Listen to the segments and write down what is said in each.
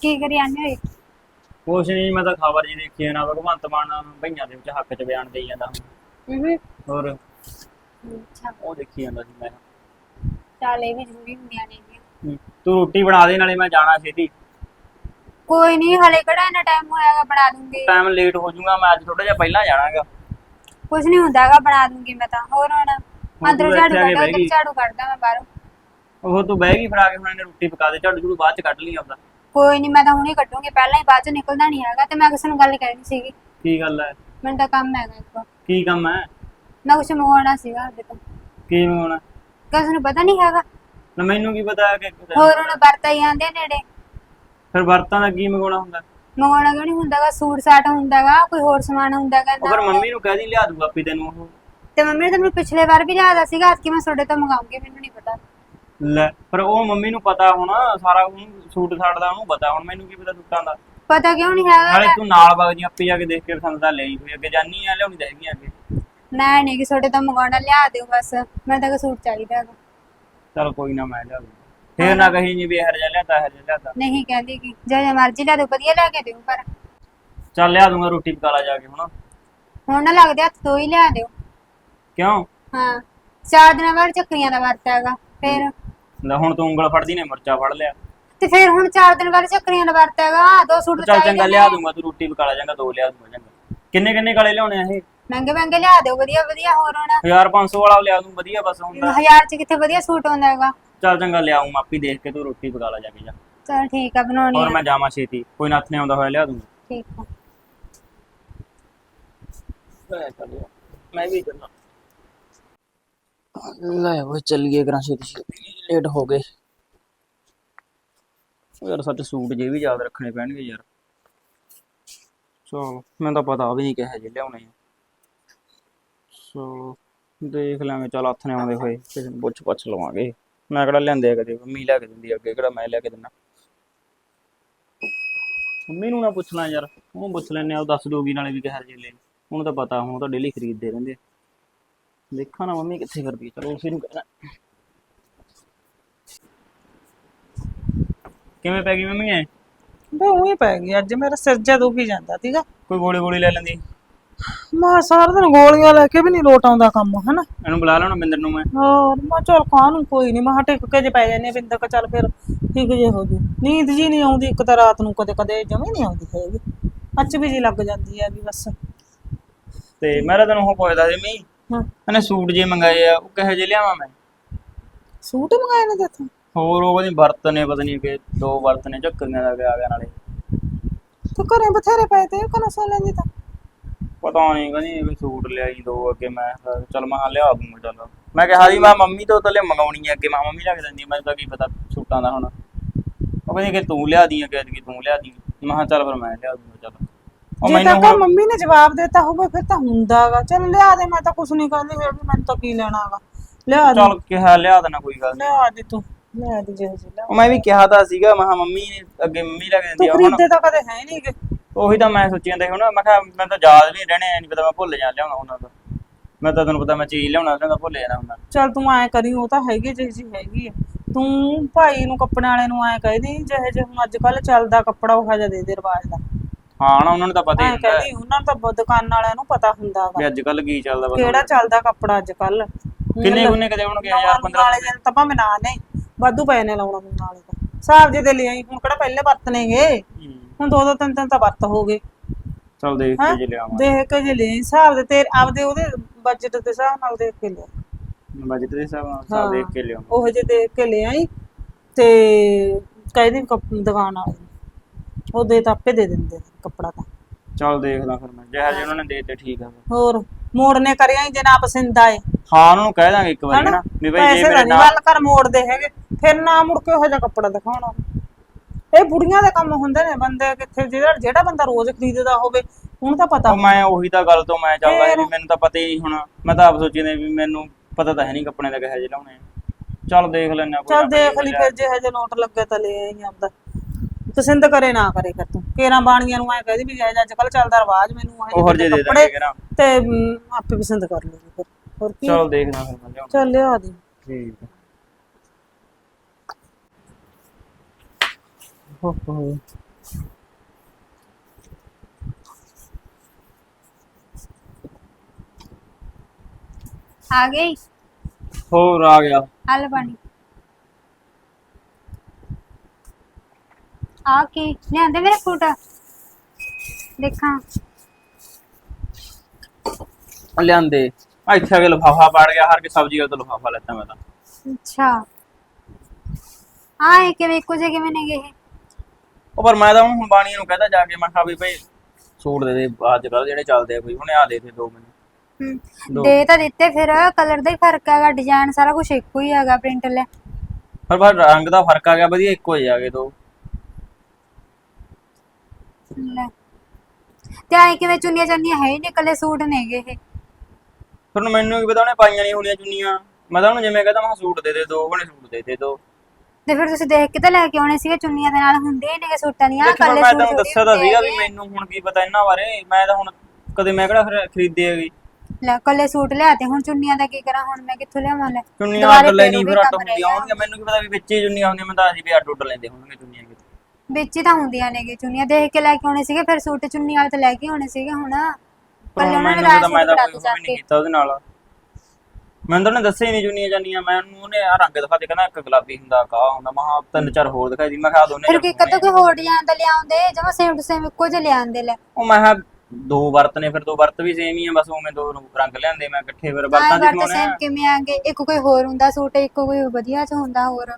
ਕੀ ਕਰੀ ਜਾਂਦੇ ਹੋਏ ਕੁਛ ਨਹੀਂ ਮੈਂ ਤਾਂ ਖਬਰ ਜੀ ਦੇਖੀ ਆ ਨਾ ਭਗਵੰਤ ਮਾਨ ਭਈਆਂ ਦੇ ਵਿੱਚ ਹੱਕ 'ਚ ਬਿਆਨ ਦੇਈ ਜਾਂਦਾ। ਹੂੰ ਹੋਰ? ਅੱਛਾ। ਉਹ ਦੇਖੀ ਜਾਂਦਾ ਸੀ ਮੈਂ। ਚੱਲ ਇਹ ਵੀ ਜ਼ਰੂਰੀ ਹੁੰਦੀਆਂ ਨੇਗੀਆਂ ਹੂੰ। ਤੂੰ ਰੋਟੀ ਬਣਾ ਦੇ ਨਾਲੇ ਮੈਂ ਜਾਣਾ ਛੇਤੀ। ਕੋਈ ਨਹੀਂ ਹਲੇ ਕਿਹੜਾ ਇੰਨਾ ਟਾਈਮ ਹੋਇਆਗਾ ਬਣਾ ਦੂੰਗੀ। ਟਾਈਮ ਲੇਟ ਹੋ ਜਾਊਗਾ ਮੈਂ ਅੱਜ ਥੋੜਾ ਜਿਹਾ ਪਹਿਲਾਂ ਜਾਣਾਗਾ। ਕੁਝ ਨਹੀਂ ਹੁੰਦਾਗਾ ਬਣਾ ਦੂੰਗੀ ਮੈਂ ਤਾਂ ਹੋਰ ਹੁਣ ਅੰਦਰੋਂ ਝਾੜੂ ਇੱਥੇ ਆ ਕੇ ਕੱਢੋ ਬਹਿ ਤੇ ਗਈ। ਝਾੜੂ ਕੱਢਦਾ ਮੈਂ ਬਾਹਰੋਂ। ਉਹ ਤੂੰ ਬਹਿ ਗਈ ਫੜਾ ਕੇ ਹੁਣ ਇਹਨੇ ਰੋਟੀ ਪਕਾ ਦੇ ਝਾੜੂ ਝੂੜੂ ਬਾਅਦ 'ਚ ਕੱਢ ਲਈ ਆਉਂਦਾ ਕੋਈ ਨਹੀਂ ਮੈਂ ਤਾਂ ਹੁਣੇ ਕੱਢੂੰਗੀ ਪਹਿਲਾਂ ਹੀ ਬਾਅਦ ਚ ਨਿਕਲਦਾ ਨਹੀਂ ਹੈਗਾ ਤੇ ਮੈਂ ਕਿਸੇ ਨੂੰ ਗੱਲ ਕਰਨੀ ਸੀਗੀ। ਕੀ ਗੱਲ ਹੈ ਮੈਨੂੰ ਤਾਂ ਕੰਮ ਹੈਗਾ ਇੱਕ ਕੀ ਕੰਮ ਹੈ ਮੈਂ ਕੁਝ ਮੰਗਵਾਉਣਾ ਸੀਗਾ ਅੱਗੇ ਤੋਂ। ਕੀ ਹੋਣਾ ਕਿਸੇ ਨੂੰ ਪਤਾ ਨਹੀਂ ਹੈਗਾ। ਨਾ ਮੈਨੂੰ ਕੀ ਪਤਾ ਕਿ ਹੋਰ ਹੁਣ ਵਰਤਾ ਹੀ ਆਂਦੇ ਨੇੜੇ। ਫਿਰ ਵਰਤਾਂ ਦਾ ਕੀ ਮੰਗਾਉਣਾ ਹੁੰਦਾ? ਮੰਗਵਾਉਣਾ ਕਿਉਂ ਨਹੀਂ ਹੁੰਦਾਗਾ? ਸੂਟ ਸਾਟ ਹੁੰਦਾਗਾ ਕੋਈ ਹੋਰ ਸਮਾਨ ਹੁੰਦਾਗਾ ਉਹ ਫਿਰ ਮੰਮੀ ਨੂੰ ਕਹਿ ਦੀ ਲਿਆ ਦੂਗਾ ਆਪੀ ਤੈਨੂੰ ਉਹ। ਤੇ ਮੰਮੀ ਨੇ ਤਾਂ ਮੈਨੂੰ ਪਿਛਲੇ ਵਾਰ ਵੀ ਲਿਆਦਾ ਸੀਗਾ ਅੱਜ ਕਿ ਮੈਂ ਤੁਹਾਡੇ ਤੋਂ ਮੰਗਾਉਂਗੀ ਮੈਨੂੰ ਨਹੀਂ ਪਤਾ। ਲੈ ਪਰ ਉਹ ਮੰਮੀ ਨੂੰ ਪਤਾ ਹੋਣਾ ਸਾਰਾ ਉਹਨੂੰ ਸੂਟ ਸਾਟ ਦਾ ਉਹਨੂੰ ਪਤਾ ਹੁਣ ਮੈਨੂੰ ਕੀ ਪਤਾ ਸੂਟਾਂ ਦਾ। ਪਤਾ ਕਿਉਂ ਨਹੀਂ ਹੈਗਾ? ਨਾਲੇ ਤੂੰ ਨਾਲ ਵਗ ਜੀ ਆਪੇ ਜਾ ਕੇ ਦੇਖ ਕੇ ਪਸੰਦ ਦਾ ਲਈ ਹੋਈ ਅੱਗੇ ਜਾਨੀ ਆ ਲਿਆਉਣੀ ਚਾਹੀਦੀ ਅੱਗੇ। ਮੈਂ ਨਹੀਂ ਕਿ ਤੁਹਾਡੇ ਤੋਂ ਮੰਗਵਾਉਣਾ ਲਿਆ ਦਿਓ ਬਸ ਮੈਨੂੰ ਤਾਂ ਕੋਈ ਸੂਟ ਚਾਹੀਦਾ ਹੈਗਾ। ਚਲ ਕੋਈ ਨਾ ਮੈਂ ਲਿਆ ਦੂੰਗਾ ਫੇਰ ਨਾ ਕਹੀ ਜੀ ਵੀ ਹਰ ਜਾ ਲਿਆਤਾ ਹਰ ਜਾ ਲਿਆਤਾ ਨਹੀਂ ਕਹਿੰਦੀ ਕਿ ਜੇ ਮਰਜ਼ੀ ਲਿਆ ਦਿਓ ਵਧੀਆ ਲੈ ਕੇ ਦਿਓ ਪਰ ਚੱਲ ਲਿਆ ਦੂੰਗਾ ਰੋਟੀ ਪਕਾ ਲਾ ਜਾ ਕੇ ਹੁਣ। ਹੁਣ ਨਾ ਲੱਗਦੇ ਹੱਥ ਦੋ ਹੀ ਲਿਆ ਦਿਓ। ਕਿਉਂ? ਹਾਂ ਚਾਰ ਦਿਨਾਂ ਬਾਅਦ ਚੱਕਰੀਆਂ ਦਾ ਵਰਤ ਹੈਗਾ ਫਿਰ ਲੈ ਹੁਣ ਤੂੰ ਉਂਗਲ ਫੜਦੀ ਨੇ ਮਿਰਚਾ ਫੜ ਲਿਆ। ਤੇ ਫਿਰ ਹੁਣ ਚਾਰ ਦਿਨ ਬਾਅਦ ਚੱਕਰੀਆਂ ਦਾ ਵਰਤ ਹੈਗਾ ਦੋ ਸੂਟ ਚੱਲ ਚੰਗਾ। ਲਿਆ ਦੂੰਗਾ ਤੂੰ ਰੋਟੀ ਪਕਾ ਲਾ ਜਾਂਗਾ ਦੋ ਲਿਆ ਦੂੰਗਾ ਚੰਗਾ। ਕਿੰਨੇ ਕਿੰਨੇ ਕਾਲੇ ਲਿਆਉਣੇ ਆ ਇਹ? ਮਹਿੰਗੇ ਮਹਿੰਗੇ ਲਿਆ ਦਿਓ ਵਧੀਆ ਵਧੀਆ ਹੋਰ ਹੁਣ। 1500 ਵਾਲਾ ਲਿਆ ਦੂੰ ਵਧੀਆ ਬਸ ਹੁੰਦਾ ਹਜ਼ਾਰ ਚ ਕਿੱਥੇ ਵਧੀਆ ਸੂਟ ਆਉਂਦਾ ਹੈਗਾ। ਚੱਲ ਚੰਗਾ ਲਿਆਉਂ ਆਪੀ ਦੇਖ ਕੇ ਤੂੰ ਰੋਟੀ ਪਕਾ ਲਾ ਜਾ ਕੇ ਜਾ। ਚਲ ਠੀਕ ਆ ਬਣਾਉਣੀ ਹੋਰ ਮੈਂ ਜਾਵਾਂ ਛੇਤੀ ਕੋਈ ਨੱਥ ਨੇ ਆਉਂਦਾ ਹੋਇਆ ਲਿਆ ਦੂੰਗਾ। ਠੀਕ ਆ। ਮੈਂ ਵੀ ਚੱਲਾਂ ਲੈ ਉਹ ਚੱਲੀਏ ਕਰਾਂ ਛੇਤੀ ਛੇਤੀ। ਲੇਟ ਹੋ ਗਏ। ਉਹ ਯਾਰ ਸੱਚ ਸੂਟ ਜੇ ਵੀ ਯਾਦ ਰੱਖਣੇ ਪੈਣਗੇ ਯਾਰ। ਚਲੋ, ਮੈਨੂੰ ਤਾਂ ਪਤਾ ਵੀ ਨਹੀਂ ਕਿਹੋ ਜਿਹੇ ਲਿਆਉਣੇ ਆ। ਚਲੋ, ਦੇਖ ਲਾਂਗੇ, ਚਲ ਹੱਥ ਨੇ ਆਉਂਦੇ ਹੋਏ ਕਿਸੇ ਨੂੰ ਪੁੱਛ ਪੁੱਛ ਲਵਾਂਗੇ। ਮੈਂ ਕਿਹੜਾ ਲੈਂਦੇ ਆ ਕਦੇ, ਮੰਮੀ ਲੈ ਕੇ ਦਿੰਦੀ ਅੱਗੇ, ਕਿਹੜਾ ਮੈਂ ਲੈ ਕੇ ਦਿੰਦਾ। ਮੰਮੀ ਨੂੰ ਨਾ ਪੁੱਛਣਾ ਯਾਰ, ਉਹਨੂੰ ਪੁੱਛ ਲੈਣੇ ਆ, ਉਹ ਦੱਸ ਦੋਗੀ ਨਾਲੇ ਵੀ ਕਿਹੋ ਜਿਹੇ ਲੈ ਉਹਨੂੰ ਤਾਂ ਪਤਾ, ਹੁਣ ਉਹ ਤਾਂ ਡੇਲੀ ਖਰੀਦਦੇ ਰਹਿੰਦੇ ਆ। ਦੇਖਾਂ ਨਾ ਮੰਮੀ ਕਿੱਥੇ ਕਰਦੀ ਆ, ਚਲੋ ਉਸੇ ਨੂੰ ਕਹਿਣਾ ਕਿਵੇਂ ਪੈ ਗਈ ਮੰਮੀ ਐ? ਬੇ ਉਹੀ ਪੈ ਗਈ। ਅੱਜ ਮੇਰਾ ਸਿਰ ਜਾ ਦੁਖੀ ਜਾਂਦਾ ਸੀਗਾ। ਕੋਈ ਗੋਲੀ ਗੋਲੀ ਲੈ ਲੈਂਦੀ? ਮੈਂ ਸਾਰਾ ਦਿਨ ਗੋਲੀਆਂ ਲੈ ਕੇ ਵੀ ਨਹੀਂ ਲੋਟ ਆਉਂਦਾ ਕੰਮ ਹਨਾ? ਇਹਨੂੰ ਬੁਲਾ ਲੈਣਾ ਬਿੰਦਰ ਨੂੰ ਮੈਂ। ਹੋਰ ਮੈਂ ਚੱਲ ਕਾਹਨੂੰ ਕੋਈ ਨਹੀਂ। ਮੈਂ ਟਿਕ ਕੇ ਜੇ ਪੈ ਜਾਂਦੇ ਬਿੰਦਕ ਚੱਲ ਫਿਰ ਠੀਕ ਜੇ ਹੋ ਜੂ। ਨੀਂਦ ਜੀ ਨਹੀਂ ਆਉਂਦੀ ਇੱਕ ਤਾਂ ਰਾਤ ਨੂੰ ਕਦੇ ਕਦੇ ਜਮੀ ਨਹੀਂ ਆਉਂਦੀ ਹੈਗੀ। ਅੱਚ ਵੀ ਜੀ ਲੱਗ ਜਾਂਦੀ ਹੈ ਵੀ ਬਸ। ਤੇ ਮੈਂ ਤਾਂ ਤੈਨੂੰ ਉਹ ਪੁੱਛਦਾ ਸੀ ਮੀ ਹਾਂ। ਇਹਨੇ ਸੂਟ ਜੇ ਮੰਗਾਏ ਆ ਉਹ ਕਿਹੋ ਜਿਹੇ ਲਿਆਵਾਂ ਮੈਂ? ਸੂਟ ਮੰਗਾਏ ਨੇ ਤੇ? ਹੋਰ ਉਹ ਉਹਦੀ ਵਰਤ ਨੇ ਪਤਾ ਨਹੀਂ ਕਿ ਦੋ ਵਰਤ ਨੇ ਝੱਕਰੀਆਂ ਦਾ ਆ ਗਿਆ ਨਾਲੇ। ਤੂੰ ਘਰੇ ਬਥੇਰੇ ਪਏ ਤੇ ਕਨਾ ਸੋ ਲੈਂਦੀ ਤਾਂ? ਪਤਾ ਨਹੀਂ ਕਹਿੰਦੀ ਵੀ ਸੂਟ ਲਿਆਈ ਦੋ ਅੱਗੇ ਮੈਂ। ਕਿਹਾ ਚੱਲ ਮੈਂ ਕਿਹਾ ਲਿਆ ਦੂੰਗਾ ਚੱਲ। ਮੈਂ ਕਿਹਾ ਜੀ ਮੈਂ ਮੰਮੀ ਤੋਂ ਤਾਂ ਲਿਆ ਮੰਗਾਉਣੀ ਹੈ ਅੱਗੇ ਮੈਂ ਮੰਮੀ ਕੇ ਦਿੰਦੀ ਆ, ਮੈਨੂੰ ਤਾਂ ਕੀ ਪਤਾ ਸੂਟਾਂ ਦਾ ਹੁਣ। ਉਹ ਕਹਿੰਦੀ ਕਿ ਤੂੰ ਲਿਆ ਦੀ ਅੱਗੇ ਕਿ ਤੂੰ ਲਿਆ ਦੀ। ਮੈਂ ਕਿਹਾ ਚੱਲ ਫਿਰ ਮੈਂ ਲਿਆ ਚੱਲ ਉਹ ਜੇ ਮੈਨੂੰ ਤਾਂ ਕੋ ਮੰਮੀ ਨੇ ਜਵਾਬ ਦਿੱਤਾ ਹੋਵੇ ਫਿਰ ਤਾਂ ਹੁੰਦਾਗਾ। ਚੱਲ ਲਿਆ ਦੇ ਮੈਂ ਤਾਂ ਕੁਛ ਨਹੀਂ ਕਹਿੰਦੀ ਫਿਰ ਵੀ ਮੈਨੂੰ ਤਾਂ ਕੀ ਲੈਣਾਗਾ। ਲਿਆ ਦੇ। ਚੱਲ ਕਿਹਾ ਲਿਆ ਦੇਣਾ ਕੋਈ ਗੱਲ ਨੀ ਲਿਆ ਦੇ ਤੂੰ ਲਿਆ ਦੇ ਜੇ ਜੇ ਲਿਆ ਉਹ ਮੈਂ ਵੀ ਕਿਹਾ ਤਾਂ ਸੀਗਾ ਮੈਂ ਕਿਹਾ ਮੰਮੀ ਨੇ ਅੱਗੇ ਮੰਮੀ ਦਿੰਦੀ ਤੂੰ ਆ ਹੁਣ। ਖਰੀਦੇ ਤਾਂ ਕਦੇ ਹੈ ਨਹੀਂਗੇ ਉਹੀ ਤਾਂ ਮੈਂ ਸੋਚੀ ਜਾਂਦਾ ਸੀ ਹੁਣ ਮੈਂ ਕਿਹਾ ਮੈਂ ਤਾਂ ਯਾਦ ਨਹੀਂ ਰਹਿਣੇ ਨਹੀਂ ਪਤਾ ਮੈਂ ਭੁੱਲ ਜਾ ਲਿਆਉਣਾ ਉਹਨਾਂ ਦਾ। ਮੈਂ ਤਾਂ ਤੈਨੂੰ ਪਤਾ ਮੈਂ ਚੀਜ਼ ਲਿਆਉਣਾ ਉਹਨਾਂ ਦਾ ਭੁੱਲ ਜਾਣਾ ਹੁੰਦਾ ਚੱਲ ਤੂੰ ਐ ਕਰੀ ਉਹ ਤਾਂ ਹੈਗੀ ਜਿਹੀ ਜੀ ਹੈਗੀ ਆ। ਤੂੰ ਭਾਈ ਨੂੰ ਕੱਪੜੇ ਵਾਲੇ ਨੂੰ ਐ ਕਹਿਦੀ ਜਿਹੇ ਜਿਹੇ ਹੁਣ ਅੱਜ ਕੱਲ ਚੱਲਦਾ ਕੱਪੜਾ ਉਹ ਹਜਾ ਦੇ ਦੇ ਰਿਵਾਜ ਦਾ। ਹਾਂ ਨਾ ਉਹਨਾਂ ਨੂੰ ਤਾਂ ਪਤਾ ਹੀ ਐ ਹੁੰਦਾ ਕਹਿਦੀ ਉਹਨਾਂ ਨੂੰ ਤਾਂ ਬ- ਦੁਕਾਨ ਵਾਲਿਆਂ ਨੂੰ ਪਤਾ ਹੁੰਦਾਗਾ ਵੀ। ਅੱਜ ਕੱਲ ਕੀ ਚੱਲਦਾ ਬਸ ਕਿਹੜਾ ਚੱਲਦਾ ਕੱਪੜਾ ਅੱਜ ਕੱਲ ਕਿੰਨੇ ਗੁੰਨੇ ਕਦੇ ਹੋਣਗੇ ਯਾਰ 15 ਵਾਲੇ ਦਿਨ ਤਾਂ ਭਾਵੇਂ ਨਾ ਨਹੀਂ ਵਾਧੂ ਪਏ ਨੇ ਲਾਉਣਾ ਹੁਣ ਨਾਲੇ ਤਾਂ। ਹਿਸਾਬ ਜੇ ਦੇ ਲਿਆਈ ਹੁਣ ਕਿਹੜਾ ਪਹਿਲੇ ਵਰਤਣੇਗੇ ਹੁਣ ਦੋ ਦੋ ਤਿੰਨ ਤਿੰਨ ਤਾਂ ਵਰਤ ਹੋ ਗਏ। ਚੱਲ ਦੇਖ ਕੇ ਜੇ ਲਿਆਵਾਂ। ਦੇਖ ਕੇ ਜੇ ਲੈ ਹਿਸਾਬ ਦੇ ਤੇ ਆਪਦੇ ਉਹਦੇ ਬਜਟ ਦੇ ਹਿਸਾਬ ਨਾਲ ਦੇਖ ਕੇ ਲਿਆ। ਬਜਟ ਦੇ ਹਿਸਾਬ ਨਾਲ ਸਾ ਦੇਖ ਕੇ ਲਿਆਵਾਂ। ਉਹ ਜੇ ਦੇਖ ਕੇ ਲੈ ਆਈ ਤੇ ਕਹਿੰਦੀ ਦੁਕਾਨ ਵਾਲੇ ਨੂੰ। ਉਹ ਦੇ ਤਾਂ ਆਪੇ ਦੇ ਦਿੰਦੇ ਨੇ ਕੱਪੜਾ ਤਾਂ। ਚੱਲ ਦੇਖਦਾ ਫਿਰ ਮੈਂ ਜਿਹੋ ਜਿਹੇ ਉਹਨਾਂ ਨੇ ਦੇ ਤੇ ਠੀਕ ਆ ਫਿਰ। ਹੋਰ ਮੋੜਨੇ ਕਰਿਆ ਹੀ ਜੇ ਨਾ ਪਸੰਦ ਆਏ। ਹਾਂ ਉਹਨਾਂ ਨੂੰ ਕਹਿ ਦਾਂਗੇ ਇੱਕ ਵਾਰੀ ਨਾ ਵੀ ਬਈ ਜੇ ਪੈਸੇ ਮੇਰੇ ਨਹੀਂ ਨਾਲ ਵੱਲ ਕਰ ਮੋੜਦੇ ਹੈਗੇ। ਫਿਰ ਨਾ ਮੁੜ ਕੇ ਉਹ ਜਿਹਾ ਕੱਪੜਾ ਦਿਖਾਉਣਾ ਇਹ ਬੁੜੀਆਂ ਦੇ ਕੰਮ ਹੁੰਦੇ ਨੇ ਬੰਦੇ ਕਿੱਥੇ ਜਿਹੜਾ ਜਿਹੜਾ ਬੰਦਾ ਰੋਜ਼ ਖਰੀਦਦਾ ਹੋਵੇ ਉਹਨੂੰ ਤਾਂ ਪਤਾ ਉਹ ਮੈਂ ਉਹੀ ਤਾਂ ਗੱਲ ਤੋਂ ਮੈਂ ਚੱਲਦਾ ਵੀ ਮੈਨੂੰ ਤਾਂ ਪਤਾ ਹੀ ਹੁਣ ਮੈਂ ਤਾਂ ਆਪ ਸੋਚੀ ਨੇ ਵੀ ਮੈਨੂੰ ਪਤਾ ਤਾਂ ਹੈ ਨਹੀਂ ਕੱਪੜੇ ਦਾ ਕਿਹੋ ਜਿਹੇ ਲਾਉਣੇ ਆ। ਚੱਲ ਦੇਖ ਲੈਣੇ ਆ ਕੋਈ ਚੱਲ ਦੇਖ ਲਈ ਫਿਰ ਜੇ ਹਜੇ ਨੋਟ ਲੱਗੇ ਤਾਂ ਲੈ ਆਈ ਆਪਦਾ। ਪਸੰਦ ਕਰੇ ਨਾ ਕਰੇ ਫਿਰ ਤੂੰ। ਕੇਰਾਂ ਬਾਣੀਆਂ ਨੂੰ ਐ ਕਹਦੀ ਵੀ ਜੇ ਅੱਜ ਕੱਲ ਚੱਲਦਾ ਰਿਵਾਜ ਮੈਨੂੰ ਇਹ ਉਹ ਜੇ ਦੇ ਕੱਪੜੇ ਤੇ ਆਪੇ ਪਸੰਦ ਕਰ ਲੂਗੀ ਫਿਰ। ਹੋਰ ਕੀ? ਚੱਲ ਦੇਖਦਾ ਫਿਰ ਮੈਂ ਲਿਆਉਣਾ। ਚੱਲ ਲਿਆ ਦੇ। ਠੀਕ ਹੋ। ਹੋ ਆ ਗਈ? ਹੋਰ ਆ ਗਿਆ। ਹਲ ਪਾਣੀ। ਆ ਕੀ? ਲਿਆਂਦੇ ਮੇਰੇ ਫੂਟ ਦੇਖਾਂ। ਲਿਆਂਦੇ। ਆ ਇੱਥੇ ਆ ਕੇ ਲਫਾਫਾ ਪਾੜ ਗਿਆ ਹਰ ਕੇ ਸਬਜ਼ੀ ਵਾਲਾ ਲਫਾਫਾ ਲੈਤਾ ਮੈਂ ਤਾਂ। ਅੱਛਾ। ਆ ਇਹ ਕਿਵੇਂ ਇੱਕੋ ਜਿਹੇ ਕਿਵੇਂ ਨੇ ਗਏ ਉਹ ਪਰ ਮੈਂ ਤਾਂ ਹੁਣ ਬਾਣੀ ਨੂੰ ਕਹਦਾ ਜਾ ਕੇ ਮੈਂ ਕਿਹਾ ਵੀ ਭਾਈ ਸੂਟ ਦੇ ਦੇ ਅੱਜ ਕੱਲ ਜਿਹੜੇ ਚੱਲਦੇ ਆ ਕੋਈ ਉਹਨੇ ਆ ਦੇ ਦੇ ਦੋ ਮੈਨੂੰ। ਹਮ, ਦੋ। ਤਾਂ ਦਿੱਤੇ ਫਿਰ ਕਲਰ ਦਾ ਹੀ ਫ਼ਰਕ ਹੈਗਾ ਡਿਜ਼ਾਈਨ ਸਾਰਾ ਕੁਝ ਇੱਕੋ ਹੀ ਹੈਗਾ ਪ੍ਰਿੰਟ ਲੈ। ਪਰ ਬਸ ਰੰਗ ਦਾ ਫ਼ਰਕ ਆ ਗਿਆ ਵਧੀਆ ਇੱਕੋ ਹੀ ਆ ਗਏ ਦੋ। ਲੈ। ਤੇ ਆਏ ਕਿਵੇਂ ਚੁੰਨੀਆਂ ਚੰਨੀਆਂ ਹੈ ਹੀ ਨਹੀਂ ਇਕੱਲੇ ਸੂਟ ਨੇਗੇ ਇਹ। ਫਿਰ ਹੁਣ ਮੈਨੂੰ ਕੀ ਪਤਾ ਉਹਨੇ ਪਾਈਆਂ ਨਹੀਂ ਹੋਣੀਆਂ ਚੁੰਨੀਆਂ। ਮੈਂ ਤਾਂ ਉਹਨੂੰ ਜਿਵੇਂ ਕਹਦਾ ਮੈਂ ਕਿਹਾ ਸੂਟ ਦੇ ਦੇ ਦੋ ਉਹਨੇ ਸੂਟ ਦੇ ਦੇ ਦੋ। ਤੇ ਫਿਰ ਤੁਸੀਂ ਦੇਖ ਕੇ ਤਾਂ ਲੈ ਕੇ ਆਉਣੇ ਸੀਗੇ ਚੁੰਨੀਆਂ ਦੇ ਨਾਲ ਹੁੰਦੇ ਹੀ ਨੇਗੇ ਸੂਟਾਂ ਦੀਆਂ ਦੇਖੋ ਇਕੱਲੇ ਮੈਂ ਸੂਟ ਤੁਹਾਨੂੰ ਥੋੜ੍ਹੀ ਦੱਸਿਆ ਤਾਂ ਹੁੰਦੇ ਸੀਗਾ ਵੀ ਹੈਗੇ। ਮੈਨੂੰ ਹੁਣ ਕੀ ਪਤਾ ਇਹਨਾਂ ਬਾਰੇ। ਮੈਂ ਤਾਂ ਹੁਣ ਕਦੇ ਮੈਂ ਕਿਹੜਾ ਫਿਰ ਖਰੀਦੇ ਹੈਗੀ। ਲੈ ਇਕੱਲੇ ਸੂਟ ਲਿਆ ਤੇ ਹੁਣ ਚੁੰਨੀਆਂ ਦਾ ਕੀ ਕਰਾਂ ਹੁਣ ਮੈਂ ਕਿੱਥੋਂ ਲਿਆਵਾਂ ਲੈ? ਚੁੰਨੀਆਂ ਦੁਬਾਰੇ ਅੱਡ ਲੈਣੀ ਫੇਰ ਫਿਰ ਉਹੀ ਅੱਡ ਕੰਮ ਰਹਿ ਹੁੰਦੀਆਂ ਗਿਆ। ਹੋਣਗੀਆਂ ਮੈਨੂੰ ਕੀ ਪਤਾ ਵੀ ਵਿੱਚ ਹੀ ਚੁੰਨੀਆਂ ਹੁੰਦੀਆਂ ਮੈਂ ਤਾਂ ਅਸੀਂ ਵੀ ਅੱਡ ਉੱਡ ਲੈਂਦੇ ਹੋਣਗੇ ਚੁੰਨੀਆਂ। ਵਿੱਚ ਹੀ ਤਾਂ ਹੁੰਦੀਆਂ ਨੇਗੇ ਚੁੰਨੀਆਂ। ਦੇਖ ਕੇ ਲੈ ਕੇ ਆਉਣੇ ਸੀਗੇ ਫਿਰ ਸੂਟ ਚੁੰਨੀ ਵਾਲੇ ਤਾਂ ਲੈ ਕੇ ਆਉਣੇ ਸੀਗੇ ਹੁਣ। ਪਰ ਉਹਨਾਂ ਨੇ ਰਾਜ ਮੈਂ ਤਾਂ ਕੋਈ ਵੀ ਨਹੀਂ ਕੀਤਾ ਉਹਦੇ ਨਾਲ। ਮੈਨੂੰ ਤਾਂ ਉਹਨੇ ਦੱਸਿਆ ਹੀ ਨਹੀਂ ਚੁੰਨੀਆਂ ਜਾਨੀਆਂ ਮੈਂ ਉਹਨੂੰ ਉਹਨੇ ਆ ਰੰਗ ਦਿਖਾ ਦੇ ਕਹਿੰਦਾ ਇੱਕ ਗੁਲਾਬੀ ਹੁੰਦਾ ਕਾ ਹੁੰਦਾ। ਮਹਾ ਤਿੰਨ ਚਾਰ ਹੋਰ ਦਿਖਾਈ ਦੀ ਮੈਂ ਕਿਹਾ ਦੋਨੇ ਫਿਰ ਕੀ ਕਦੋਂ ਕੋਈ ਹੋਰ ਡਿਜ਼ਾਈਨ ਦਾ ਲਿਆਉਂਦੇ? ਜਮਾ ਸੇਮ ਟੂ ਸੇਮ ਇੱਕੋ ਜਿਹੇ ਲਿਆਉਂਦੇ ਲੈ। ਉਹ ਮੈਂ ਕਿਹਾ ਦੋ ਵਰਤ ਨੇ ਫਿਰ ਦੋ ਵਰਤ ਵੀ ਸੇਮ ਹੀ ਆ ਬਸ ਉਵੇਂ ਦੋ ਰੰਗ ਲਿਆਂਦੇ ਮੈਂ ਇਕੱਠੇ ਫਿਰ ਵਰਤਾਂ ਦੇ ਸੇਮ ਆ ਕਿਵੇਂ ਆਂਗੇ ਇੱਕ ਕੋਈ ਹੋਰ ਹੁੰਦਾ ਸੂਟ ਇੱਕ ਕੋਈ ਵਧੀਆ ਚ ਹੁੰਦਾ ਹੋਰ।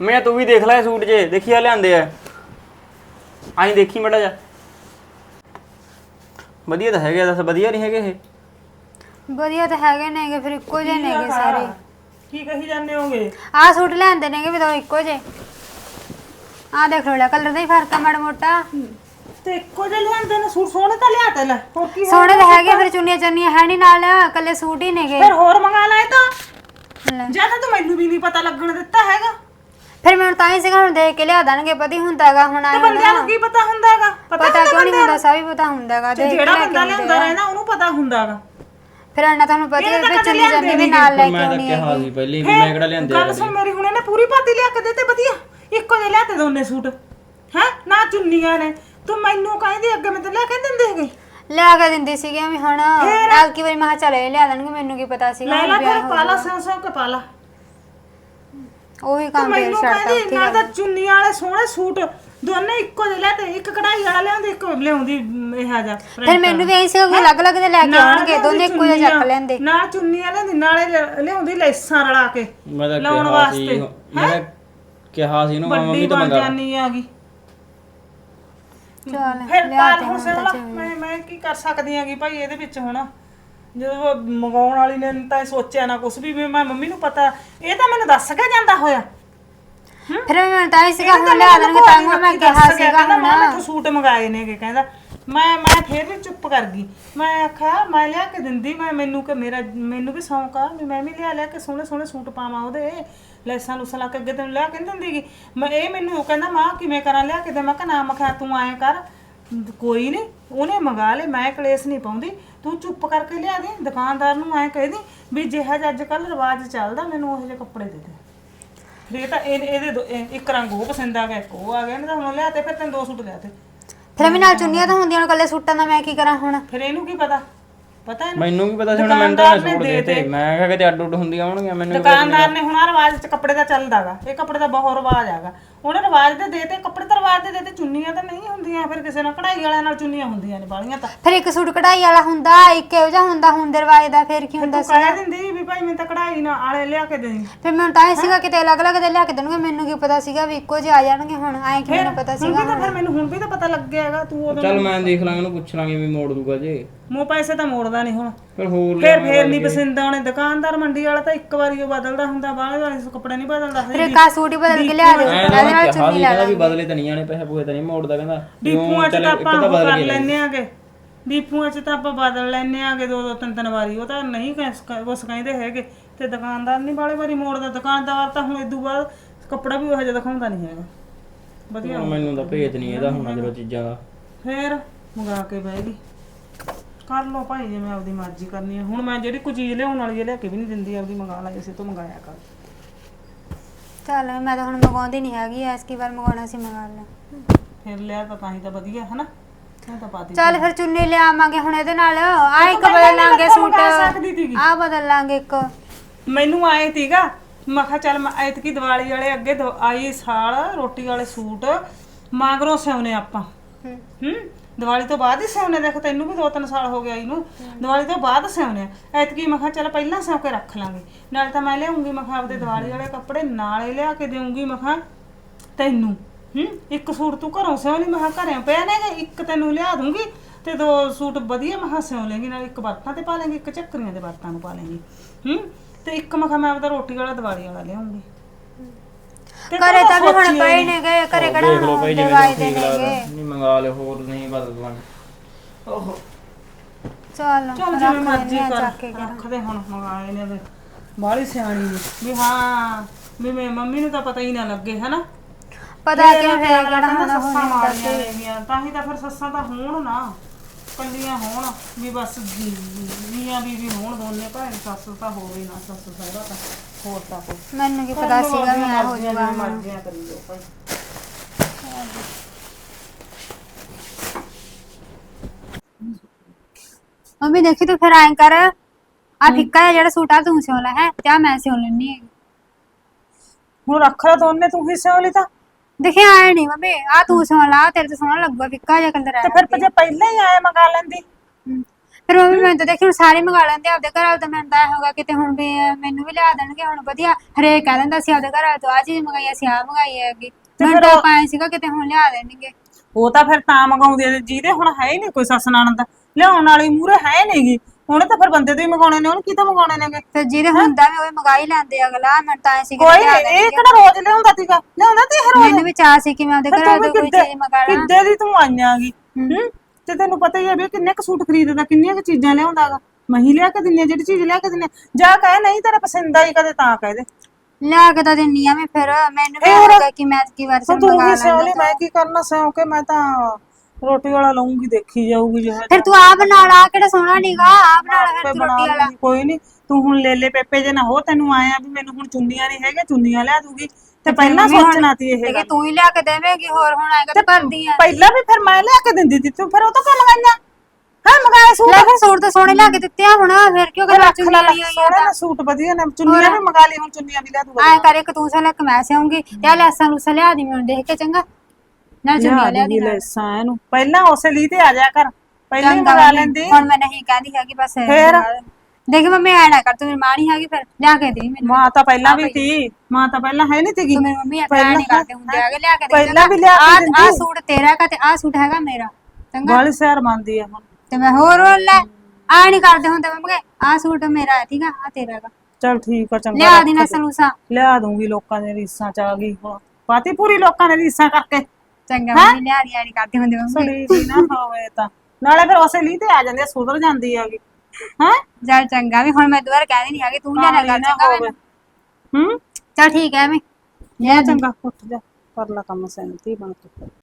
ਮੈਂ ਤੂੰ ਵੀ ਦੇਖ ਲੈ ਇਹ ਸੂਟ ਜੇ ਦੇਖੀ ਆ ਲਿਆਂਦੇ ਆ। ਆਈ ਦੇਖੀ ਮੜਾ ਜਾ। ਵਧੀਆ ਤਾਂ ਹੈਗੇ ਆ, ਦੱਸ ਵਧੀਆ ਨਹੀਂ ਹੈਗੇ ਇਹ? ਵਧੀਆ ਤਾਂ ਹੈਗੇ ਨੇਗੇ ਫਿਰ ਇੱਕੋ ਜਿਹੇ ਨੇਗੇ ਸਾਰੇ? ਕੀ ਕਹੀ ਜਾਂਦੇ ਹੋਗੇ? ਆਹ ਸੂਟ ਲੈਂਦੇ ਨੇਗੇ ਵੀ ਦੋ ਇੱਕੋ ਜਿਹੇ। ਆਹ ਦੇਖ ਲੋ ਲੈ ਕਲਰ ਦਾ ਹੀ ਫ਼ਰਕ ਆ ਮਾੜਾ ਮੋਟਾ। ਤੇ ਇੱਕੋ ਜਿਹੇ ਲਿਆਂਦੇ ਨੇ? ਸੂਟ ਸੋਹਣੇ ਤਾਂ ਲਿਆ ਤੇ ਲੈ। ਹੋਰ ਕੀ ਹੈ? ਸੋਹਣੇ ਤਾਂ ਹੈਗੇ ਫਿਰ ਚੁੰਨੀਆਂ ਚੰਨੀਆਂ ਹੈ ਨਹੀਂ ਨਾਲ ਕੱਲੇ ਸੂਟ ਹੀ ਨੇਗੇ। ਫਿਰ ਹੋਰ ਮੰਗਾ ਲੈ ਤਾਂ। ਲੈ। ਜ਼ਿਆਦਾ ਤਾਂ ਮੈਨੂੰ ਵੀ ਨਹੀਂ ਪਤਾ ਲੱਗਣ ਦਿੱਤਾ ਹੈਗਾ। ਫਿਰ ਮੈਨੂੰ ਤਾਂ ਹੀ ਸੀਗਾ ਹੁਣ ਦੇਖ ਕੇ ਲਿਆ ਦੇਣਗੇ ਪਤਾ ਹੀ ਹੁੰਦਾਗਾ ਹੁਣ ਆਏ ਤੇ ਬੰਦਿਆਂ ਨੂੰ ਕੀ ਪਤਾ ਹੁੰਦਾ ਹੈਗਾ ਪਤਾ ਕਿਉਂ ਨਹੀਂ ਹੁੰਦਾ ਸਭ ਹੀ ਪਤਾ ਹੁੰਦਾਗਾ ਕੇ ਜਿਹੜਾ ਲੈ ਕੇ ਬੰਦਾ ਲਿਆਂਦਾ ਆ। ਰਹਿਣਾ ਉਹਨੂੰ ਪਤਾ ਹੁੰਦਾਗਾ। ਫਿਰ ਅੰਨਾ ਤੁਹਾਨੂੰ ਪਤਾ ਹੀ ਹੈ ਵੀ ਤਾਂ ਕਦੇ ਚੰਨੀ ਵੀ ਨਾਲ ਲੈ ਕੇ ਮੈਂ ਤਾਂ ਆਉਣੀ ਕਿਹਾ ਹੈਗੀ। ਸੀ ਪਹਿਲੀ ਵੀ ਮੈਂ ਕਿਹੜਾ ਲਿਆਂਦੇ ਆ ਗੱਲ ਸੁਣ ਮੇਰੀ ਹੁਣ ਇਹਨੇ ਪੂਰੀ ਪਾਤੀ ਲਿਆ ਕੇ ਦਿੱਤੇ ਵਧੀਆ। ਇੱਕੋ ਜਿਹੇ ਲਿਆ ਤੇ ਦੋਨੇ ਸੂਟ। ਹੈ? ਨਾ ਚੁੰਨੀਆਂ ਨੇ। ਤੂੰ ਮੈਨੂੰ ਕਹਿੰਦੀ ਅੱਗੇ ਮੈਂ ਤਾਂ ਲਿਆ ਕੇ ਦਿੰਦੇ ਹੈਗੇ? ਲਿਆ ਕੇ ਦਿੰਦੀ ਸੀਗੀ ਵੀ ਹੁਣ ਐਲ ਕੀ ਵਾਰੀ ਮੈਂ ਕਿਹਾ ਚੱਲ ਇਹ ਲਿਆ ਦੇਣਗੇ ਮੈਨੂੰ ਕੀ ਪਤਾ ਸੀਗਾ ਲੈ ਲਾ ਹੋ ਪਾਲਾ ਸੌ ਸੌ ਕੇ ਪਾਲਾ ਉਹੀ ਕੰਮ ਫੇਰ ਮੈਨੂੰ ਛੱਡਤਾ ਕਹਿੰਦੀ ਉੱਥੇ ਨਾ ਤਾਂ ਚੁੰਨੀਆਂ ਵਾਲੇ ਸੋਹਣੇ ਸੂਟ ਦੋਨੇ ਇੱਕੋ ਜਿਹੇ ਲਿਆ ਤੇ ਇੱਕ ਕਢਾਈ ਵਾਲਾ ਲਿਆਂਦੇ ਇੱਕ ਲਿਆਉਂਦੀ ਇਹ ਜਾ ਫਿਰ ਮੈਨੂੰ ਵੀ ਐਂ ਸੀ ਕਿ ਅਲੱਗ-ਅਲੱਗ ਦੇ ਲੈ ਕੇ ਆਉਣਗੇ ਦੋਨੇ ਇੱਕੋ ਜਿਹਾ ਚੱਕ ਲੈਂਦੇ। ਨਾਲ ਚੁੰਨੀਆਂ ਲੈਂਦੀ ਨਾਲੇ ਲਿਆ- ਲਿਆਉਂਦੀ ਲੈਸਾਂ ਰਲਾ ਕੇ ਮੈਂ ਤਾਂ ਲਾਉਣ ਕਿਹਾ ਸੀ ਵਾਸਤੇ। ਮੈਂ ਕਿਹਾ ਸੀ ਇਹਨੂੰ ਮੈਂ ਵੱਡੀ ਮੰਮੀ ਤੋਂ ਬਣ ਮੰਗਾ ਜਾਨੀ ਆ ਗਈ। ਚੱਲ ਫਿਰ ਲਿਆ ਤਾਂ ਹੁਣ ਸਿਰ ਲਾ। ਮੈਂ ਮੈਂ ਕੀ ਕਰ ਸਕਦੀ ਆਂਗੀ ਭਾਈ ਇਹਦੇ ਵਿੱਚ ਹੁਣ? ਜਦੋਂ ਮੰਗਾਉਣ ਵਾਲੀ ਨੇ ਤਾਂ ਸੋਚਿਆ ਨਾ ਕੁਛ ਵੀ ਵੀ ਮੈਂ ਮੰਮੀ ਨੂੰ ਪਤਾ ਇਹ ਤਾਂ ਮੈਨੂੰ ਦੱਸ ਕੇ ਜਾਂਦਾ ਹੋਇਆ। ਫਿਰ ਮੈਂ ਤਾਂ ਸੀਗਾ ਇਹ ਹੁਣ ਲਿਆ ਦੇਣਗੇ ਤਾਂ ਮੈਂ ਕਿਹਾ ਸੀਗਾ ਕਹਿੰਦਾ ਮਾਂ ਮੈਥੋਂ ਸੂਟ ਮੰਗਾਏ ਨੇਗੇ ਕਹਿੰਦਾ। ਮੈਂ ਮੈਂ ਫੇਰ ਵੀ ਚੁੱਪ ਕਰ ਗਈ। ਮੈਂ ਆਖਿਆ ਮੈਂ ਲਿਆ ਕੇ ਦਿੰਦੀ ਮੈਂ ਮੈਨੂੰ ਕਿ ਮੇਰਾ ਮੈਨੂੰ ਵੀ ਸ਼ੌਂਕ ਆ ਵੀ ਮੈਂ ਵੀ ਲਿਆ ਲਿਆ ਕੇ ਸੋਹਣੇ ਸੋਹਣੇ ਸੂਟ ਪਾਵਾਂ ਉਹਦੇ। ਲੈਸਾਂ ਲੂਸਾਂ ਲਾ ਕੇ ਅੱਗੇ ਤੈਨੂੰ ਲਿਆ ਕੇ ਨੀ ਦਿੰਦੀ ਗੀ? ਮੈਂ ਇਹ ਮੈਨੂੰ ਉਹ ਕਹਿੰਦਾ ਮਾਂ ਕਿਵੇਂ ਕਰਾਂ? ਲਿਆ ਕੇ ਦੇ। ਮੈਂ ਕਿਹਾ ਨਾ ਮੈਂ ਕਿਹਾ ਤੂੰ ਐਂ ਕਰ ਕੋਈ ਨਹੀਂ ਉਹਨੇ ਮੰਗਾ ਲੇ ਮੈਂ ਕਲੇਸ਼ ਨਹੀਂ ਪਾਉਂਦੀ। ਤੂੰ ਚੁੱਪ ਕਰਕੇ ਲਿਆ ਦੇ ਦੁਕਾਨਦਾਰ ਨੂੰ ਐਂ ਕਹਿ ਦੀ ਵੀ ਜਿਹੜਾ ਜਿਹਾ ਅੱਜ ਕੱਲ ਰਿਵਾਜ ਚੱਲਦਾ ਮੈਨੂੰ ਉਹੋ ਜਿਹੇ ਕੱਪੜੇ ਦੇ ਦੇ। ਫਿਰ ਇਹ ਤਾਂ ਇਹ- ਇਹਦੇ ਦੋ- ਇਹ- ਇੱਕ ਰੰਗ ਉਹ ਪਸੰਦ ਆ ਗਿਆ ਇੱਕ ਉਹ ਆ ਗਿਆ ਨਾ ਤਾਂ ਹੁਣ ਲਿਆ ਤੇ ਫਿਰ ਤੈਨੂੰ ਦੋ ਸੂਟ ਲਿਆ ਤੇ। ਫਿਰ ਮੇਰੇ ਨਾਲ ਚੁੰਨੀਆਂ ਤਾਂ ਹੁੰਦੀਆਂ ਨੇ ਕੱਲੇ ਸੂਟਾਂ ਦਾ ਮੈਂ ਕੀ ਕਰਾਂ ਹੁਣ? ਫਿਰ ਇਹਨੂੰ ਕੀ ਪਤਾ? ਪਤਾ ਇਹਨੂੰ? ਮੈਨੂੰ ਕੀ ਪਤਾ ਸੀ ਹੁਣ ਮੈਨੂੰ ਤਾਂ ਦੁਕਾਨਦਾਰ ਇਹਨੇ ਸੂਟ ਨੇ ਦੇ ਦੇ ਤੇ। ਮੈਂ ਕਿਹਾ ਕਿਤੇ ਅੱਡ ਉੱਡ ਹੁੰਦੀਆਂ ਹੋਣਗੀਆਂ ਮੈਨੂੰ ਪਤਾ ਦੁਕਾਨਦਾਰ ਨੇ ਹੁਣ ਆ ਰਿਵਾਜ ਚ ਕੱਪੜੇ ਦਾ ਚੱਲਦਾਗਾ ਇਹ ਕੱਪੜੇ ਦਾ ਬਹੁਤ ਰਿਵਾਜ ਆਗਾ ਉਹਨੇ ਰਿਵਾਜ ਦੇ ਦੇ ਤੇ ਕੱਪੜੇ ਤਾਂ ਰਿਵਾਜ ਦੇ ਦੇ ਤੇ ਚੁੰਨੀਆਂ ਤਾਂ ਨਹੀਂ ਹੁੰਦੀਆਂ ਫਿਰ ਕਿਸੇ ਨਾਲ ਕਢਾਈ ਵਾਲਿਆਂ ਨਾਲ ਚੁੰਨੀਆਂ ਹੁੰਦੀਆਂ ਨੇ ਬਾਲੀਆਂ ਤਾਂ। ਫਿਰ ਇੱਕ ਸੂਟ ਕਢਾਈ ਵਾਲਾ ਹੁੰਦਾ ਇੱਕ ਇਹੋ ਜਿਹਾ ਹੁੰਦਾ ਹੁੰਦੇ ਰਵਾਜ ਦਾ ਫਿਰ ਕੀ ਹੁੰਦਾ ਤੂੰ ਕਹਿ ਦਿੰਦੀ ਵੀ ਭਾਈ ਮੈਂ ਤਾਂ ਕਢਾਈ ਨਾਲ ਆਲੇ ਲਿਆ ਕੇ ਦੇਣੀ ਫਿਰ ਮੈਨੂੰ ਤਾਂ ਹੀ ਸੀਗਾ ਕਿਤੇ ਅਲੱਗ-ਅਲੱਗ ਦੇ ਲਿਆ ਕੇ ਦੇਣਗੇ ਮੈਨੂੰ ਕੀ ਪਤਾ ਸੀਗਾ ਵੀ ਇੱਕੋ ਜਿਹੇ ਆ ਜਾਣਗੇ ਹੁਣ ਐਂ ਕਿ ਮੈਨੂੰ ਪਤਾ ਹੁਣ ਸੀਗਾ ਵੀ ਤਾਂ ਫਿਰ ਮੈਨੂੰ ਹੁਣ ਵੀ ਤਾਂ ਪਤਾ ਲੱਗ ਗਿਆ ਹੈਗਾ ਤੂੰ ਉਦੋਂ ਚੱਲ ਮੈਂ ਦੇਖ ਲਾਂਗਾ ਉਹਨੂੰ ਪੁੱਛ ਲਾਂਗੇ ਵੀ ਮੋੜ ਦੂਗਾ ਜੇ। ਮੋ ਪੈਸੇ ਤਾਂ ਮੋੜਦਾ ਨਹੀਂ ਹੁਣ। ਫਿਰ ਹੋਰ ਫੇਰ ਫੇਰ ਨਹੀਂ ਪਸੰਦ ਆਉਣੇ ਦੁਕਾਨਦਾਰ ਮੰਡੀ ਵਾਲਾ ਤਾਂ ਇੱਕ ਵਾਰੀ ਉਹ ਬਦਲਦਾ ਹੁੰਦਾ ਬਾਹਲੇ ਵਾਲੇ ਕੱਪੜੇ ਨਹੀਂ ਬਦਲਦਾ ਫਿਰ ਆਹ ਸੂਟ ਹੀ ਬਦਲ ਕੇ ਲਿਆ ਦੇ ਮੈਂ ਨਾਲ ਚੁੰਨੀ ਕਹਿੰਦਾ ਵੀ ਬਦਲੇ ਤਾਂ ਨਹੀਂ ਆਣੇ ਪੈਸੇ ਪੂਏ ਤਾਂ ਨਹੀਂ ਮੋੜਦਾ ਕਹਿੰਦਾ। ਵੀ ਉਹ ਡੀਪੂਆਂ 'ਚ ਚੱਲ ਤਾਂ ਇੱਕ ਆਪਾਂ ਤਾਂ ਉਹ ਬਦਲ ਕਰ ਕੇ ਲੈ ਲੈਨੇ ਆਗੇ। ਡੀਪੂਆਂ 'ਚ ਤਾਂ ਆਪਾਂ ਬਦਲ ਲੈਨੇ ਆਗੇ ਦੋ ਦੋ ਤਿੰਨ ਤਿੰਨ ਵਾਰੀ ਉਹ ਤਾਂ ਨਹੀਂ ਕੁਛ ਕਹਿੰਦੇ ਹੈਗੇ। ਤੇ ਦੁਕਾਨਦਾਰ ਨਹੀਂ ਬਾਲੇ ਵਾਰੀ ਮੋੜਦਾ। ਦੁਕਾਨਦਾਰ ਤਾਂ ਹੁਣ ਇਦੋਂ ਬਾਅਦ ਕੱਪੜਾ ਵੀ ਉਹ ਜਿਹਾ ਦਿਖਾਉਂਦਾ ਨਹੀਂ ਹੈਗਾ। ਵਧੀਆ ਮੈਨੂੰ ਤਾਂ ਭੇਤ ਨਹੀਂ ਇਹਦਾ ਹੁਣ ਜਦੋਂ ਚੀਜ਼ਾਂ ਦਾ। ਫੇਰ ਮੰਗਾ ਕੇ ਬਹਿ ਗਈ। ਕਰ ਲਓ ਭਾਈ ਜੇ ਮੈਂ ਆਪਦੀ ਮਰਜ਼ੀ ਕਰਨੀ ਹੈ ਹੁਣ ਮੈਂ ਜਿਹੜੀ ਕੋਈ ਚੀਜ਼ ਲਿਆਉਣ ਵਾਲੀ ਹੈ ਲਿਆ ਕੇ ਵੀ ਨਹੀਂ ਦਿੰਦੀ ਆਪਦੀ ਮੰਗਾ ਲਾ ਇਸੇ ਤੋਂ ਮੰਗਾਇਆ ਕਰ। ਚੱਲ ਮੈਂ ਤਾਂ ਹੁਣ ਮੰਗਾਉਂਦੀ ਨਹੀਂ ਹੈਗੀ ਐਸ ਕੀ ਵਾਰ ਮੰਗਾਉਣਾ ਸੀ ਮੰਗਾ ਲੈ ਫਿਰ ਲਿਆ ਤਾਂ ਤਾਂ ਹੀ ਤਾਂ ਵਧੀਆ ਹੈ ਨਾ ਤਾਂ ਚੱਲ ਫਿਰ ਚੁੰਨੀ ਲਿਆਵਾਂਗੇ ਹੁਣ ਇਹਦੇ ਨਾਲ। ਆ ਇੱਕ ਪਹਿਲਾਂ ਬਦਲ ਲਾਂਗੇ ਸੂਟ। ਮੰਗਾ ਸਕਦੀ ਸੀਗੀ। ਆ ਬਦਲ ਲਾਂਗੇ ਇੱਕ। ਮੈਨੂੰ ਆਏ ਤੀਗਾ ਮੈਂ ਕਿਹਾ ਚੱਲ ਮੈਂ ਐਤਕੀ ਦੀਵਾਲੀ ਵਾਲੇ ਅੱਗੇ ਦ- ਆਈ ਸਾਲ ਰੋਟੀ ਵਾਲੇ ਸੂਟ ਮਾਗਰੋਂ ਸਿਉਨੇ ਆਪਾਂ। ਹੂੰ। ਹੂੰ? ਦੀਵਾਲੀ ਤੋਂ ਬਾਅਦ ਹੀ ਸਿਉਨੇ ਦੇਖ, ਤੈਨੂੰ ਵੀ 2-3 ਸਾਲ ਹੋ ਗਿਆ ਇਹਨੂੰ ਦੀਵਾਲੀ ਤੋਂ ਬਾਅਦ ਸਿਉਨੇ ਆ। ਐਤਕੀ ਮੈਂ ਕਿਹਾ, ਚੱਲ ਪਹਿਲਾਂ ਸਿਉ ਕੇ ਰੱਖ ਲਾਂਗੇ। ਨਾਲੇ ਤਾਂ ਮੈਂ ਲਿਆਉਂਗੀ, ਮੈਂ ਕਿਹਾ, ਆਪਦੇ ਦੀਵਾਲੀ ਵਾਲੇ ਕੱਪੜੇ ਨਾਲੇ ਲਿਆ ਕੇ ਦੇਉਂਗੀ ਮੈਂ ਕਿਹਾ, ਤੈਨੂੰ। ਹੂੰ? ਇੱਕ ਸੂਟ ਤੂੰ ਘਰੋਂ ਸਿਉ ਲਈ ਮੈਂ ਕਿਹਾ, ਘਰੇ ਪਿਆ ਨੇ ਇੱਕ ਤੈਨੂੰ ਲਿਆ ਦੂੰਗੀ ਤੇ ਦੋ ਸੂਟ ਵਧੀਆ, ਮੈਂ ਕਿਹਾ, ਸਿਉ ਲੇਂਗੀ, ਨਾਲ ਇੱਕ ਵਰਤਾਂ ਤੇ ਪਾ ਲੇਂਗੀ, ਇੱਕ ਚੱਕਰੀਆਂ ਦੇ ਬਰਤਾਂ ਨੂੰ ਪਾ ਲੇਂਗੀ। ਹੂੰ? ਤੇ ਇੱਕ, ਮੈਂ ਕਿਹਾ, ਮੈਂ ਆਪਦਾ ਰੋਟੀ ਵਾਲਾ ਦੀਵਾਲੀ ਵਾਲਾ ਲਿਆਉਂਗੀ। ਘਰੇ ਤਾਂ ਵੀ ਹੁਣ ਪਏ ਨੇ ਗਏ ਘਰੇ ਕਿਹੜਾ ਦੇਖ ਲਓ ਭਾਈ ਜਿਵੇਂ ਦਵਾਈ ਤੁਹਾਨੂੰ ਠੀਕ ਦੇ ਲੱਗਦਾ। ਨੇਗੇ ਨਹੀਂ ਮੰਗਾ ਲਿਓ ਹੋਰ ਨਹੀਂ ਬਦਲ ਓਹੋ। ਚੱਲ ਚੱਲ ਜਿਵੇਂ ਮਰਜ਼ੀ ਕਰ। ਚੱਕ ਕੇ ਕਿਹੜਾ। ਰੱਖਦੇ ਹੁਣ ਮੰਗਾਏ ਨੇ ਬਾਹਲੀ ਸਿਆਣੀ ਨੇ ਵੀ ਹਾਂ ਵੀ ਮੈਂ ਮੰਮੀ ਨੂੰ ਤਾਂ ਪਤਾ ਹੀ ਨਾ ਲੱਗੇ ਹਨਾ? ਪਤਾ ਕਿਉਂ ਫਿਰ ਕਿਹੜਾ ਹੁਣ ਸੱਸਾਂ ਮਾਰੀਆਂ ਨੇਗੀਆਂ ਤਾਂ। ਹੀ ਤਾਂ ਫਿਰ ਸੱਸਾਂ ਤਾਂ ਹੋਣ ਨਾ। ਕੱਲੀਆਂ ਹੋਣ ਵੀ ਬਸ ਮੀਆਂ ਬੀਬੀ ਹੋਣ ਦੋਨੇ ਭੈਣ ਸੱਸ ਤਾਂ ਹੋਵੇ ਨਾ ਸੱਸ ਸਹੁਰਾ ਤਾਂ। ਹੋਰ ਤਾਂ ਕੋਈ ਮੈਨੂੰ ਕੀ ਪਤਾ ਸੀਗਾ ਵੀ ਆ ਹੋ ਜਾਊਗਾ ਮਰਜ਼ੀਆਂ ਕਰੀ ਜਾਓ ਭਾਈ। ਮੰਮੀ ਦੇਖੀ ਤੂੰ ਫਿਰ ਐਂ ਕਰ। ਆ ਫਿੱਕਾ ਜਿਹਾ ਜਿਹੜਾ ਸੂਟ ਆ ਤੂੰ ਸਿਉਣਾ ਹੈ। ਆ ਮੈਂ ਸਿਉਣ ਲੈਣੀ ਹੈ। ਹੁਣ ਰੱਖ ਲਾ ਦੋਨੇ ਤੂੰ ਹਿੱਸੇ ਵਾਲੀ ਤਾਂ। ਦੇਖਿਆ ਆਏ ਨਹੀਂ ਮੰਮੀ। ਆ ਤੂੰ ਸਿਉਣ ਲਾ ਤੇਰੇ ਤੇ ਸੋਹਣਾ ਲੱਗੂਗਾ ਫਿੱਕਾ ਜਿਹਾ ਕਲਰ ਤੇ ਫਿਰ ਜੇ ਪਹਿਲਾਂ ਹੀ ਆਏ ਮੰਗਾ ਲੈਂਦੀ। ਫਿਰ ਮੰਮੀ ਮੈਂ ਤਾਂ ਦੇਖੀ ਹੁਣ ਸਾਰੇ ਮੰਗਾ ਲੈਂਦੇ ਆਪਦੇ ਘਰ ਵਾਲੇ ਤਾਂ ਮੈਨੂੰ ਤਾਂ ਇਹ ਹੋਗਾ ਕਿਤੇ ਹੁਣ ਵੀ ਅਹ, ਮੈਨੂੰ ਵੀ ਲਿਆ ਦੇਣਗੇ ਹੁਣ ਵਧੀਆ। ਹਰੇਕ ਕਹਿ ਦਿੰਦਾ ਸੀ ਆਪਦੇ ਘਰ ਵਾਲੇ ਤੋਂ ਆ ਚੀਜ਼ ਮੰਗਾਈ ਅਸੀਂ ਆ ਮੰਗਾਈ ਹੈਗੀ ਮੈਨੂੰ ਤਾਂ ਪਾਏ ਸੀਗਾ ਕਿਤੇ ਹੁਣ ਲਿਆ ਦੇਣਗੇ। ਉਹ ਤਾਂ ਫਿਰ ਤਾਂ ਮੰਗਾਉਂਦੇ ਨੇ ਜਿਹਦੇ ਹੁਣ ਹੈ ਹੀ ਨਹੀਂ ਕੋਈ ਸੱਸ ਨਣਦ ਲਿਆਉਣ ਵਾਲੀ ਮੂਰੇ ਹੈ ਨਹੀਂਗੀ। ਉਹਨੇ ਤਾਂ ਫਿਰ ਬੰਦੇ ਤੋਂ ਹੀ ਮੰਗਾਉਣੇ ਨੇ ਉਹਨੂੰ ਕਿਤੋਂ ਮੰਗਾਉਣੇ ਨੇਗੇ? ਤੇ ਜਿਹਦੇ ਹੁੰਦਾ ਵੀ ਉਹ ਮੰਗਾ ਹੀ ਲੈਂਦੇ ਅਗਲਾ ਮੈਂ ਤਾਂ ਐ ਸੀ ਕਿ ਕੋਈ ਲਿਆ ਨਹੀਂ ਦੇਣਗੇ। ਇਹ ਕਿਹੜਾ ਰੋਜ਼ ਲਿਆਉਂਦਾ ਸੀਗਾ? ਲਿਆਉਂਦਾ ਤੀ ਹਰ ਰੋਜ਼। ਮੈਨੂੰ ਵੀ ਚਾਹ ਸੀ ਕਿ ਮੈਂ ਆਪਦੇ ਫਿਰ ਘਰ ਤੂੰ ਵਾਲੇ ਵੀ ਤੋਂ ਕੋਈ ਕਿੱਦੇ ਚੀਜ਼ ਮੰਗਾ ਲਾਂ। ਕਿੱਦੇ ਦੀ ਤੂੰ ਆਈਆਂਗੀ ਹੂੰ? ਤੇ ਤੈਨੂੰ ਪਤਾ ਹੀ ਹੈ ਵੀ ਕਿੰਨੇ ਕੁ ਸੂਟ ਖਰੀਦਦਾ ਕਿੰਨੀਆਂ ਕੁ ਚੀਜ਼ਾਂ ਲਿਆਉਂਦਾਗਾ। ਮਹੀਂ ਲਿਆ ਕੇ ਦਿੰਨੇ ਜਿਹੜੀ ਚੀਜ਼ ਲਿਆ ਕੇ ਦਿੰਨੇ ਜਾ ਕਹੇ ਨਹੀਂ ਤੇਰੇ ਪਸੰਦ ਆਈ ਕਦੇ ਤਾਂ ਕਹਿ ਦੇ। ਲਿਆ ਕੇ ਤਾਂ ਦਿੰਨੀ ਆ ਮੈਂ ਫਿਰ ਮੈਨੂੰ ਵੀ ਹੋਗਾ ਕਿ ਮੈਂ ਕੀ ਵਾਰ ਸੇ ਤੂੰ ਵੀ ਸਿਉਂ ਲਈ ਲਾਂ ਮੈਂ ਕੀ ਕਰਨਾ ਸਿਉਂ ਕੇ ਮੈਂ ਤਾਂ ਰੋਟੀ ਵਾਲਾ ਲਊਂਗੀ ਦੇਖੀ ਜਾਊਗੀ ਜੋ ਹੈ ਫਿਰ ਤੂੰ ਆਪ ਨਾਲ ਆ ਕਿਹੜਾ ਸੋਹਣਾ ਨੀਗਾ ਆਪ ਨਾਲ ਫਿਰ ਤੂੰ ਰੋਟੀ ਵਾਲਾ। ਲੂੰਗੀ, ਕੋਈ ਨਹੀਂ ਤੂੰ ਹੁਣ ਲੈ ਲੈ ਪੇਪੇ ਜੇ ਨਾ ਹੋ ਤੈਨੂੰ ਆਇਆ ਵੀ ਮੈਨੂੰ ਹੁਣ ਚੁੰਨੀਆਂ ਨਹੀਂ ਹੈਗੇ ਚੁੰਨੀਆਂ ਲਿਆ ਦੂਗੀ। ਤੇ ਪਹਿਲਾਂ ਸੋਚਣਾ ਤੀ ਇਹ ਕਿ ਤੂੰ ਹੀ ਲਿਆ ਕੇ ਦੇਵੇਂਗੀ ਹੋਰ ਹੁਣ ਆਏਗਾ ਤੇ ਕਰਦੀ ਆ। ਪਹਿਲਾਂ ਵੀ ਫਿਰ ਮੈਂ ਲਿਆ ਕੇ ਦਿੰਦੀ ਤੀ ਤੂੰ ਫਿਰ ਉਹ ਤੋਂ ਕਿਉਂ ਮੰਗਾਈਆਂ? ਹਾਂ ਮੰਗਾਏ ਸੂਟ? ਲੈ ਫਿਰ ਸੂਟ ਤਾਂ ਸੋਹਣੇ ਲਿਆ ਕੇ ਦਿੱਤੇ ਆ ਹੁਣ ਫਿਰ ਕਿਉਂ ਕਰ ਰੱਖ ਲੈ ਲੈ ਸੋਹਣੇ ਨੇ ਸੂਟ ਵਧੀਆ ਨੇ ਚੁੰਨੀਆਂ ਵੀ ਮੰਗਾ ਲਈ ਹੁਣ ਚੁੰਨੀਆਂ ਵੀ ਲਿਆ ਦੂਗਾ। ਆਏ ਕਰ ਇੱਕ ਤੂੰ ਸੇ ਲੈ ਕੇ ਮੈਂ ਸਿਆਉਂਗੀ ਤੇ ਲੈਸਾਂ ਨੂੰ ਲਿਆ ਦੀ ਮੈਨੂੰ ਦੇਖ ਕੇ ਚੰਗਾ। ਨਾ ਚੁੰਨੀ ਲਿਆ ਦੀ ਲੈਸਾਂ ਇਹਨੂੰ। ਪਹਿਲਾਂ ਉਸੇ ਲਈ ਤੇ ਆ ਜਾ ਕਰ। ਪਹਿਲਾਂ ਹੀ ਚੰਗਾ ਮੰਗਾ ਮੰਮੀ, ਲੈਂਦੀ। ਹੁਣ ਮੈਂ ਨਹੀਂ ਕਹਿੰਦੀ ਹੈਗੀ ਬਸ ਫੇਰ? ਦੇਖ ਮੰਮੀ ਐ ਨਾ ਕਰ ਤੂੰ ਮੇਰੀ ਮਾਂ ਨਹੀਂ ਹੈਗੀ ਫਿਰ ਲਿਆ ਕੇ ਦੇ ਮੈਨੂੰ। ਮਾਂ ਤਾਂ ਪਹਿਲਾਂ ਵੀ ਸੀ ਮਾਂ ਤਾਂ ਪਹਿਲਾਂ ਹੈ ਨਹੀਂ ਸੀਗੀ। ਤੂੰ ਮੇਰੀ ਮੰਮੀ ਐ ਨਹੀਂ ਕਰਦੇ ਹੁੰਦੇ ਹੈਗੇ ਲਿਆ ਕੇ ਦੇ ਪਹਿਲਾਂ ਵੀ ਲਿਆ ਕੇ ਦਿੰਦੀ। ਆ ਸੂਟ ਤੇਰਾ ਹੈਗਾ ਤੇ ਆ ਸੂਟ ਹੈਗਾ ਮੇਰਾ ਚੰਗਾ? ਬਾਲੀ ਸਿਆਰ ਮੰਨਦੀ ਆ ਹੁਣ। ਤੇ ਮੈਂ ਹੋਰ ਹੋਰ ਲੈ। ਆ ਨਹੀਂ ਕਰਦੇ ਹੁੰਦੇ ਮੰਮੀ ਆ ਸੂਟ ਮੇਰਾ ਹੈ ਠੀਕ ਆ ਆ ਤੇਰਾ ਹੈਗਾ। ਚਲ ਠੀਕ ਆ ਚੰਗਾ ਲਿਆ ਦੀ ਨਾ ਸਲੂਸਾ। ਲਿਆ ਦੂੰਗੀ ਲੋਕਾਂ ਦੇ ਰੀਸਾਂ ਚ ਆ ਗਈ ਹੁਣ। ਪਾਤੀ ਪੂਰੀ ਲੋਕਾਂ ਨੇ ਰੀਸਾਂ ਕਰਕੇ? ਚੰਗਾ ਮੰਮੀ ਲਿਆ ਦੀ ਆ ਨਹੀਂ ਕਰਦੇ ਹੁੰਦੇ ਮੰਮੀ। ਸੜੀ ਜੀ ਨਾ ਹੋਵੇ ਤਾਂ। ਨਾਲੇ ਫਿਰ ਉਸੇ ਲਈ ਤੇ ਆ ਜਾਂਦੇ ਸੁਧਰ ਜਾਂਦੀ ਹੈਗੀ। ਹੈ? ਚੱਲ ਚੰਗਾ ਵੀ ਹੁਣ ਮੈਂ ਦੁਬਾਰਾ ਕਹਿੰਦੀ ਨਹੀਂ ਹੈਗੀ ਤੂੰ ਕਰ ਚੰਗਾ ਮੈਨੂੰ ਹੂੰ? ਚੱਲ ਠੀਕ ਹੈ ਮੈਂ ਜਾ ਚੰਗਾ ਉੱਠ ਜਾ ਕਰ ਲੈ ਕੰਮ ਸੈਂਤੀ ਬਣ ਕੇ।